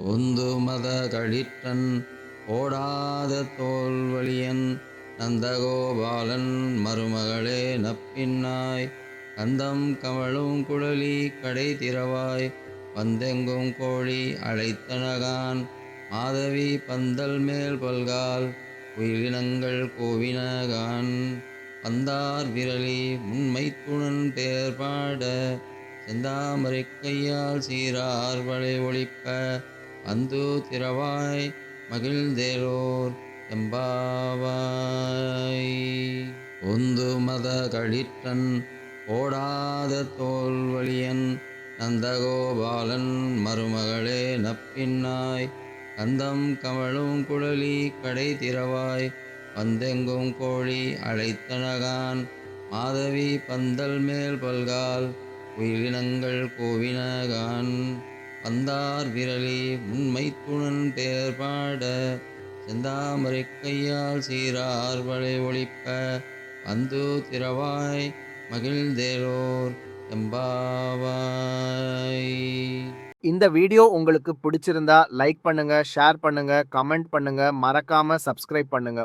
உந்து மத கழிற்றன் ஓடாத தோல்வழியன் நந்தகோபாலன் மருமகளே நப்பின்னாய். கந்தம் கமழும் குழலி கடை திறவாய். பந்தெங்கும் கோழி அழைத்தனகான் மாதவி பந்தல் மேல் பல்கால் உயிரினங்கள் கோவினகான் பந்தார் விரலி முன்மைத்துணன் பேர்பாட. செந்தாமரை கையால் சீரார் வளை ஒழிப்ப அந்து திரவாய் மகிழ்ந்தேரோர் எம்பாவாய். ஒந்து மத கழிற்றன் ஓடாத தோல்வழியன் நந்தகோபாலன் மருமகளே நப்பின்னாய். கந்தம் கமழும் குழலி கடை திரவாய் பந்தெங்கும் கோழி அழைத்தனகான் மாதவி பந்தல் மேல் பல்கால் உயிரினங்கள் கோவினகான் வந்தார் விரலி உண்மை துணன் பேர் பாட செந்தாமரை கையால் சீரார் வளை ஒழிப்ப அந்து திரவாய் மகிழ்ந்தேலோர் எம்பாவாய். இந்த வீடியோ உங்களுக்கு பிடிச்சிருந்தா லைக் பண்ணுங்க ஷேர் பண்ணுங்க கமெண்ட் பண்ணுங்க மறக்காம சப்ஸ்கிரைப் பண்ணுங்க.